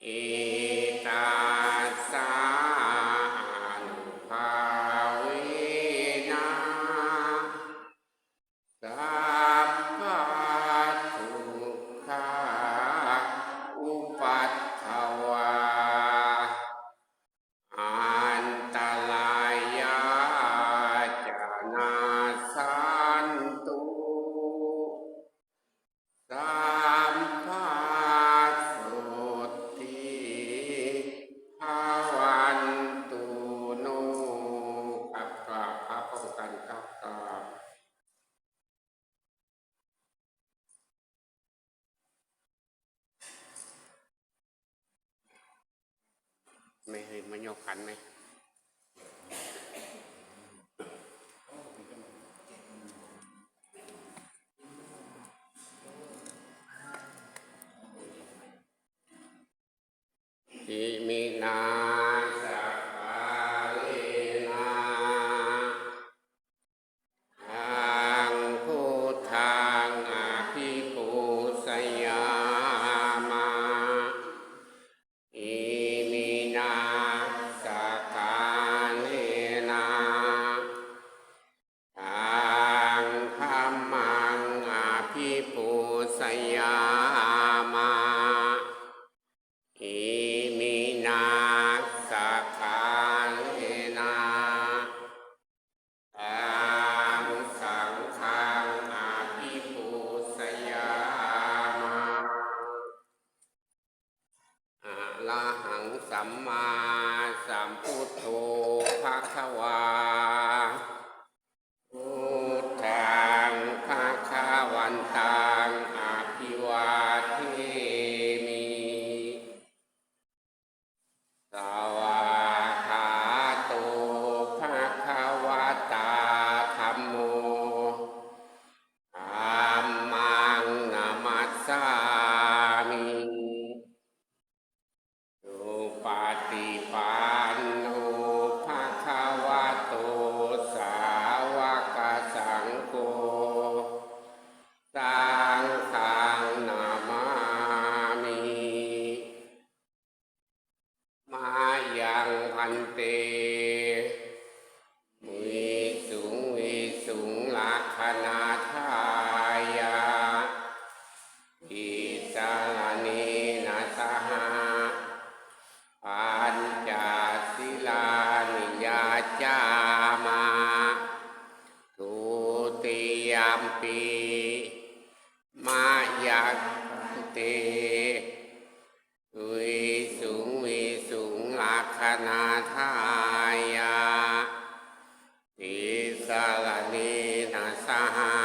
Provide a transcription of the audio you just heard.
Eh... ไม่เคยมายกขันไหมอิมินา สัมมาสัมพุทโธภะคะวาพุทธังภะคะวันตา นเตวิสุงวิสุงลักขณาทายาอิสารณีนาสหาปัญจศิลานิยาจามาทุติยมปีมายักเต กาลเนนะสหา